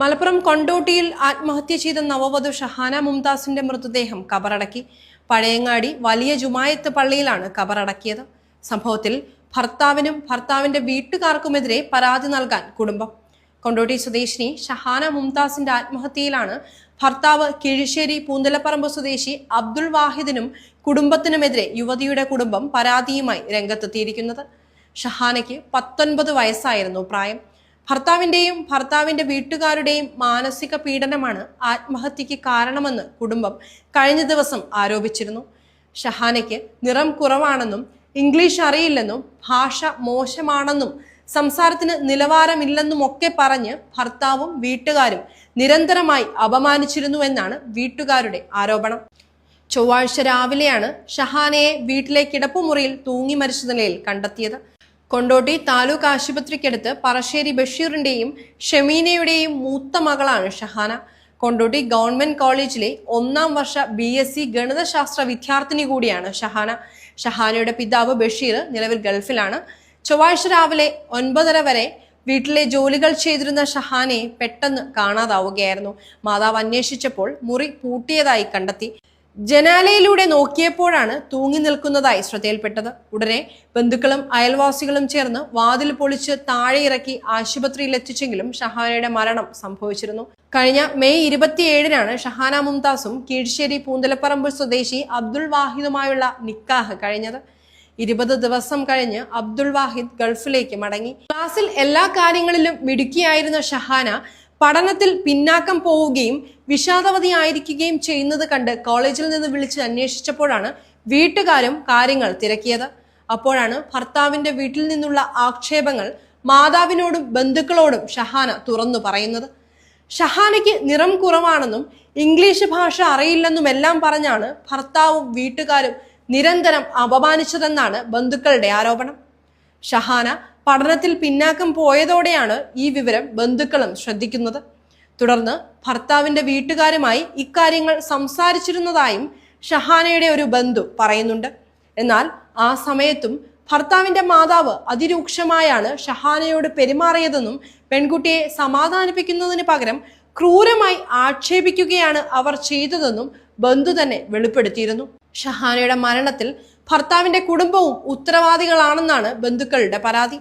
മലപ്പുറം കൊണ്ടോട്ടിയിൽ ആത്മഹത്യ ചെയ്ത നവവധു ഷഹാന മുംതാസിന്റെ മൃതദേഹം കബറടക്കി. പഴയങ്ങാടി വലിയ ജുമായത്ത് പള്ളിയിലാണ് കബറടക്കിയത്. സംഭവത്തിൽ ഭർത്താവിനും ഭർത്താവിന്റെ വീട്ടുകാർക്കുമെതിരെ പരാതി നൽകാൻ കുടുംബം. കൊണ്ടോട്ടി സ്വദേശിനി ഷഹാന മുംതാസിന്റെ ആത്മഹത്യയിലാണ് ഭർത്താവ് കിഴിശ്ശേരി പൂന്തലപ്പറമ്പ് സ്വദേശി അബ്ദുൾ വാഹിദിനും കുടുംബത്തിനുമെതിരെ യുവതിയുടെ കുടുംബം പരാതിയുമായി രംഗത്തെത്തിയിരിക്കുന്നത്. ഷഹാനയ്ക്ക് പത്തൊൻപത് വയസ്സായിരുന്നു പ്രായം. ഭർത്താവിന്റെയും ഭർത്താവിന്റെ വീട്ടുകാരുടെയും മാനസിക പീഡനമാണ് ആത്മഹത്യക്ക് കാരണമെന്ന് കുടുംബം കഴിഞ്ഞ ദിവസം ആരോപിച്ചിരുന്നു. ഷഹാനയ്ക്ക് നിറം കുറവാണെന്നും ഇംഗ്ലീഷ് അറിയില്ലെന്നും ഭാഷ മോശമാണെന്നും സംസാരത്തിന് നിലവാരമില്ലെന്നും ഒക്കെ പറഞ്ഞ് ഭർത്താവും വീട്ടുകാരും നിരന്തരമായി അപമാനിച്ചിരുന്നുവെന്നാണ് വീട്ടുകാരുടെ ആരോപണം. ചൊവ്വാഴ്ച രാവിലെയാണ് ഷഹാനയെ വീട്ടിലെ കിടപ്പുമുറിയിൽ തൂങ്ങി മരിച്ച നിലയിൽ കണ്ടെത്തിയത്. കൊണ്ടോട്ടി താലൂക്ക് ആശുപത്രിക്കടുത്ത് പറശ്ശേരി ബഷീറിന്റെയും ഷെമീനയുടെയും മൂത്ത മകളാണ് ഷഹാന. കൊണ്ടോട്ടി ഗവൺമെന്റ് കോളേജിലെ ഒന്നാം വർഷ ബി എസ് സി ഗണിതശാസ്ത്ര വിദ്യാർത്ഥിനി കൂടിയാണ് ഷഹാന. ഷഹാനയുടെ പിതാവ് ബഷീർ നിലവിൽ ഗൾഫിലാണ്. ചൊവ്വാഴ്ച രാവിലെ ഒൻപതര വരെ വീട്ടിലെ ജോലികൾ ചെയ്തിരുന്ന ഷഹാനെ പെട്ടെന്ന് കാണാതാവുകയായിരുന്നു. മാതാവ് അന്വേഷിച്ചപ്പോൾ മുറി പൂട്ടിയതായി കണ്ടെത്തി. ജനാലയിലൂടെ നോക്കിയപ്പോഴാണ് തൂങ്ങി നിൽക്കുന്നതായി ശ്രദ്ധയിൽപ്പെട്ടത്. ഉടനെ ബന്ധുക്കളും അയൽവാസികളും ചേർന്ന് വാതിൽ പൊളിച്ച് താഴെ ഇറക്കി ആശുപത്രിയിൽ എത്തിച്ചെങ്കിലും ഷഹാനയുടെ മരണം സംഭവിച്ചിരുന്നു. കഴിഞ്ഞ മെയ് ഇരുപത്തിയേഴിനാണ് ഷഹാന മുംതാസും കീഴ്ശ്ശേരി പൂന്തലപ്പറമ്പ് സ്വദേശി അബ്ദുൾ വാഹിദുമായുള്ള നിക്കാഹ് കഴിഞ്ഞത്. ഇരുപത് ദിവസം കഴിഞ്ഞ് അബ്ദുൾ വാഹിദ് ഗൾഫിലേക്ക് മടങ്ങി. ക്ലാസ്സിൽ എല്ലാ കാര്യങ്ങളിലും മിടുക്കിയായിരുന്ന ഷഹാന പഠനത്തിൽ പിന്നാക്കം പോവുകയും വിഷാദവതി ആയിരിക്കുകയും ചെയ്യുന്നത് കണ്ട് കോളേജിൽ നിന്ന് വിളിച്ച് അന്വേഷിച്ചപ്പോഴാണ് വീട്ടുകാരും കാര്യങ്ങൾ തിരക്കിയത്. അപ്പോഴാണ് ഭർത്താവിന്റെ വീട്ടിൽ നിന്നുള്ള ആക്ഷേപങ്ങൾ മാതാവിനോടും ബന്ധുക്കളോടും ഷഹാന തുറന്നു പറയുന്നത്. ഷഹാനയ്ക്ക് നിറം കുറവാണെന്നും ഇംഗ്ലീഷ് ഭാഷ അറിയില്ലെന്നും എല്ലാം പറഞ്ഞാണ് ഭർത്താവും വീട്ടുകാരും നിരന്തരം അപമാനിച്ചതെന്നാണ് ബന്ധുക്കളുടെ ആരോപണം. ഷഹാന പഠനത്തിൽ പിന്നാക്കം പോയതോടെയാണ് ഈ വിവരം ബന്ധുക്കളും ശ്രദ്ധിക്കുന്നത്. തുടർന്ന് ഭർത്താവിന്റെ വീട്ടുകാരുമായി ഇക്കാര്യങ്ങൾ സംസാരിച്ചിരുന്നതായും ഷഹാനയുടെ ഒരു ബന്ധു പറയുന്നുണ്ട്. എന്നാൽ ആ സമയത്തും ഭർത്താവിന്റെ മാതാവ് അതിരൂക്ഷമായാണ് ഷഹാനയോട് പെരുമാറിയതെന്നും പെൺകുട്ടിയെ സമാധാനിപ്പിക്കുന്നതിന് പകരം ക്രൂരമായി ആക്ഷേപിക്കുകയാണ് അവർ ചെയ്തതെന്നും ബന്ധു തന്നെ വെളിപ്പെടുത്തിയിരുന്നു. ഷഹാനയുടെ മരണത്തിൽ ഭർത്താവിന്റെ കുടുംബവും ഉത്തരവാദികളാണെന്നാണ് ബന്ധുക്കളുടെ പരാതി.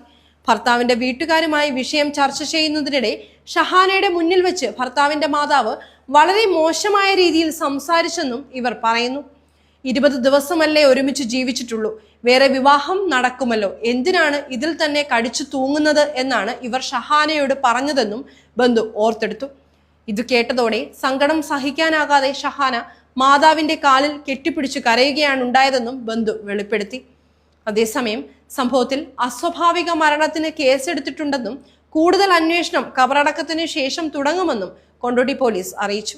ഭർത്താവിന്റെ വീട്ടുകാരുമായി വിഷയം ചർച്ച ചെയ്യുന്നതിനിടെ ഷഹാനയുടെ മുന്നിൽ വെച്ച് ഭർത്താവിന്റെ മാതാവ് വളരെ മോശമായ രീതിയിൽ സംസാരിച്ചെന്നും ഇവർ പറയുന്നു. ഇരുപത് ദിവസമല്ലേ ഒരുമിച്ച് ജീവിച്ചിട്ടുള്ളൂ. വേറെ വിവാഹം നടക്കുമല്ലോ. എന്തിനാണ് ഇതിൽ തന്നെ കടിച്ചു തൂങ്ങുന്നത് എന്നാണ് ഇവർ ഷഹാനയോട് പറഞ്ഞതെന്നും ബന്ധു ഓർത്തെടുത്തു. ഇത് കേട്ടതോടെ സങ്കടം സഹിക്കാനാകാതെ ഷഹാന മാതാവിന്റെ കാലിൽ കെട്ടിപ്പിടിച്ച് കരയുകയാണ് ഉണ്ടായതെന്നും ബന്ധു വെളിപ്പെടുത്തി. അതേസമയം സംഭവത്തിൽ അസ്വാഭാവിക മരണത്തിന് കേസെടുത്തിട്ടുണ്ടെന്നും കൂടുതൽ അന്വേഷണം കബറടക്കത്തിന് ശേഷം തുടങ്ങുമെന്നും കൊണ്ടോട്ടി പോലീസ് അറിയിച്ചു.